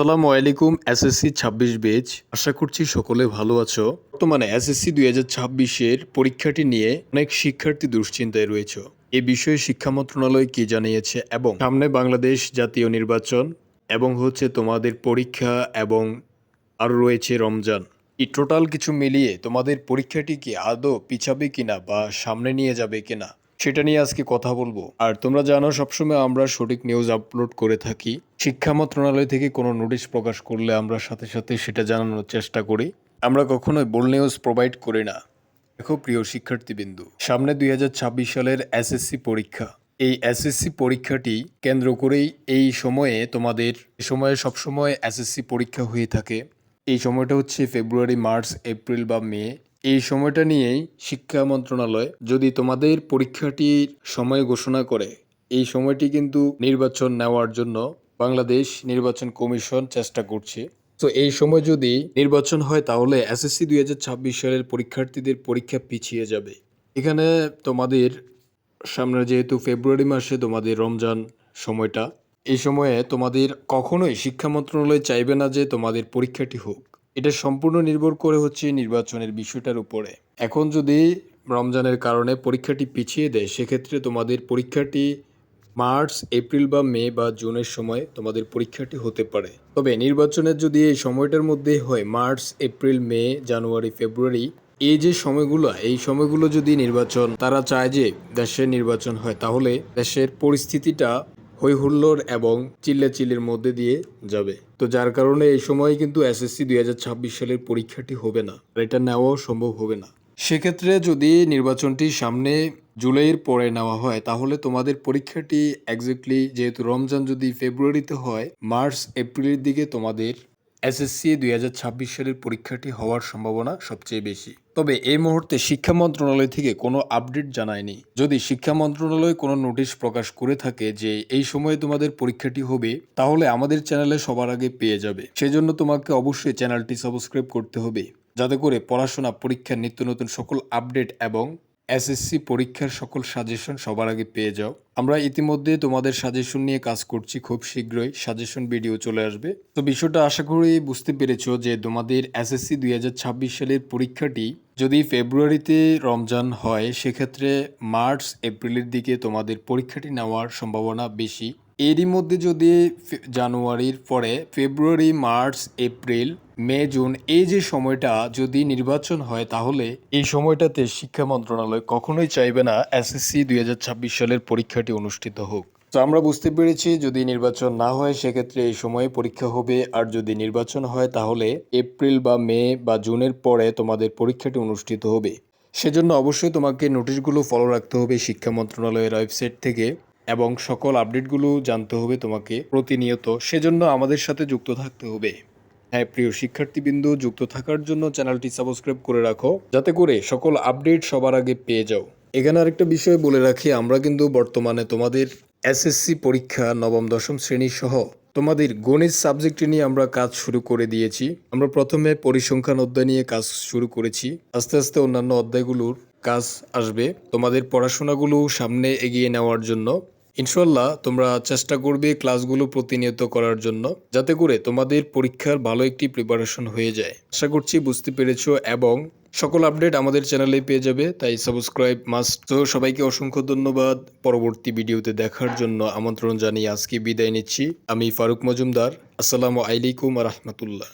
আসসালামু আলাইকুম, এসএসসি ছাব্বিশ বেচ আশা করছি সকলে ভালো আছো। বর্তমানে এসএসসি দুই হাজার ছাব্বিশের পরীক্ষাটি নিয়ে অনেক শিক্ষার্থী দুশ্চিন্তায় রয়েছে। এ বিষয়ে শিক্ষা মন্ত্রণালয় কি জানিয়েছে এবং সামনে বাংলাদেশ জাতীয় নির্বাচন এবং হচ্ছে তোমাদের পরীক্ষা এবং আরও রয়েছে রমজান। এই টোটাল কিছু মিলিয়ে তোমাদের পরীক্ষাটি কি আদৌ পিছাবে কিনা বা সামনে নিয়ে যাবে কিনা? সেটা নিয়ে আজকে কথা বলব। আর তোমরা জানো, সবসময় আমরা সঠিক নিউজ আপলোড করে থাকি। শিক্ষা মন্ত্রণালয় থেকে কোনো নোটিশ প্রকাশ করলে আমরা সাথে সাথে সেটা জানানোর চেষ্টা করি। আমরা কখনোই বোল নিউজ প্রোভাইড করি না। দেখো, প্রিয় শিক্ষার্থীবিন্দু, সামনে দুই হাজার ছাব্বিশ সালের এসএসসি পরীক্ষা। এই এসএসসি পরীক্ষাটি কেন্দ্র করেই এই সময়ে তোমাদের এ সময়ে সবসময় এসএসসি পরীক্ষা হয়ে থাকে। এই সময়টা হচ্ছে ফেব্রুয়ারি মার্চ এপ্রিল বা মে এই সময়টা নিয়েই শিক্ষা মন্ত্রণালয় যদি তোমাদের পরীক্ষাটির সময় ঘোষণা করে, এই সময়টি কিন্তু নির্বাচন নেওয়ার জন্য বাংলাদেশ নির্বাচন কমিশন চেষ্টা করছে। তো এই সময় যদি নির্বাচন হয়, তাহলে এসএসসি দুই হাজার ছাব্বিশ সালের পরীক্ষার্থীদের পরীক্ষা পিছিয়ে যাবে। এখানে তোমাদের সামনে যেহেতু ফেব্রুয়ারি মাসে তোমাদের রমজান সময়টা, এই সময়ে তোমাদের কখনোই শিক্ষা মন্ত্রণালয় চাইবে না যে তোমাদের পরীক্ষাটি হোক। এটা সম্পূর্ণ নির্ভর করে হচ্ছে নির্বাচনের বিষয়টার উপরে। এখন যদি রমজানের কারণে পরীক্ষাটি পিছিয়ে দেয়, সেক্ষেত্রে তোমাদের পরীক্ষাটি মার্চ, এপ্রিল বা মে বা জুনের সময় তোমাদের পরীক্ষাটি হতে পারে। তবে নির্বাচনের যদি এই সময়টার মধ্যে হয়, মার্চ, এপ্রিল, মে, জানুয়ারি, ফেব্রুয়ারি, এই যে সময়গুলো, এই সময়গুলো যদি নির্বাচন, তারা চায় যে দেশের নির্বাচন হয়, তাহলে দেশের পরিস্থিতিটা হই হুল্লোড় এবং চিল্লাচিল্লির মধ্যে দিয়ে যাবে। তো যার কারণে এই সময় কিন্তু এসএসসি দুই হাজার ছাব্বিশ সালের পরীক্ষাটি হবে না এটা নেওয়াও সম্ভব হবে না। সেক্ষেত্রে যদি নির্বাচনটি সামনে জুলাইয়ের পরে নেওয়া হয়, তাহলে তোমাদের পরীক্ষাটি এক্স্যাক্টলি যেহেতু রমজান যদি ফেব্রুয়ারিতে হয় মার্চ এপ্রিলের দিকে তোমাদের এসএসসি দুই হাজার ছাব্বিশ সালের পরীক্ষাটি হওয়ার সম্ভাবনা সবচেয়ে বেশি। তবে এই মুহূর্তে শিক্ষা মন্ত্রণালয় থেকে কোনো আপডেট জানায়নি। যদি শিক্ষা মন্ত্রণালয় কোনো নোটিশ প্রকাশ করে থাকে যে এই সময়ে তোমাদের পরীক্ষাটি হবে, তাহলে আমাদের চ্যানেলে সবার আগে পেয়ে যাবে। সেজন্য তোমাকে অবশ্যই চ্যানেলটি সাবস্ক্রাইব করতে হবে। যাতে করে পড়াশোনা, পরীক্ষার নিত্য নতুন সকল আপডেট এবং এসএসসি পরীক্ষার সকল সাজেশন সবার আগে পেয়ে যাও। আমরা ইতিমধ্যে তোমাদের সাজেশন নিয়ে কাজ করছি খুব শীঘ্রই। সাজেশন ভিডিও চলে আসবে। তো বিষয়টা আশা করি বুঝতে পেরেছ যে তোমাদের এসএসসি দুই হাজার ছাব্বিশ সালের পরীক্ষাটি যদি ফেব্রুয়ারিতে রমজান হয়, সেক্ষেত্রে মার্চ এপ্রিলের দিকে তোমাদের পরীক্ষাটি নেওয়ার সম্ভাবনা বেশি। এরই মধ্যে যদি জানুয়ারির পরে ফেব্রুয়ারি, মার্চ, এপ্রিল, মে, জুন এই যে সময়টা যদি নির্বাচন হয়, তাহলে এই সময়টাতে শিক্ষা মন্ত্রণালয় কখনোই চাইবে না এসএসসি দুই হাজার ছাব্বিশ সালের পরীক্ষাটি অনুষ্ঠিত হোক। তো আমরা বুঝতে পেরেছি, যদি নির্বাচন না হয়, সেক্ষেত্রে এই সময়ে পরীক্ষা হবে। আর যদি নির্বাচন হয়, তাহলে এপ্রিল বা মে বা জুনের পরে তোমাদের পরীক্ষাটি অনুষ্ঠিত হবে। সেজন্য অবশ্যই তোমাকে নোটিশগুলো ফলো রাখতে হবে শিক্ষা মন্ত্রণালয়ের ওয়েবসাইট থেকে। এবং সকল আপডেটগুলো জানতে হবে তোমাকে প্রতিনিয়ত। সেজন্য আমাদের সাথে যুক্ত থাকতে হবে। হ্যাঁ প্রিয় শিক্ষার্থীবৃন্দ, যুক্ত থাকার জন্য চ্যানেলটি সাবস্ক্রাইব করে রাখো। যাতে করে সকল আপডেট সবার আগে পেয়ে যাও। এখানে আরেকটা বিষয় বলে রাখি, আমরা কিন্তু বর্তমানে তোমাদের এসএসসি পরীক্ষা নবম, দশম শ্রেণি সহ তোমাদের গণিত সাবজেক্ট নিয়ে আমরা কাজ শুরু করে দিয়েছি। আমরা প্রথমে পরিসংখ্যান অধ্যায় নিয়ে কাজ শুরু করেছি। আস্তে আস্তে অন্যান্য অধ্যায়গুলোর কাজ আসবে। তোমাদের পড়াশোনাগুলো সামনে এগিয়ে নেওয়ার জন্য ইনশাল্লাহ তোমরা চেষ্টা করবে ক্লাসগুলো প্রতিনিয়ত করার জন্য, যাতে করে তোমাদের পরীক্ষার ভালো একটি প্রিপারেশন হয়ে যায়। আশা করছি বুঝতে পেরেছ এবং সকল আপডেট আমাদের চ্যানেলে পেয়ে যাবে, তাই সাবস্ক্রাইব মাস্ট তো সবাইকে অসংখ্য ধন্যবাদ। পরবর্তী ভিডিওতে দেখার জন্য আমন্ত্রণ জানিয়ে আজকে বিদায় নিচ্ছি। আমি ফারুক মজুমদার। আসসালামু আলাইকুম রহমতুল্লাহ।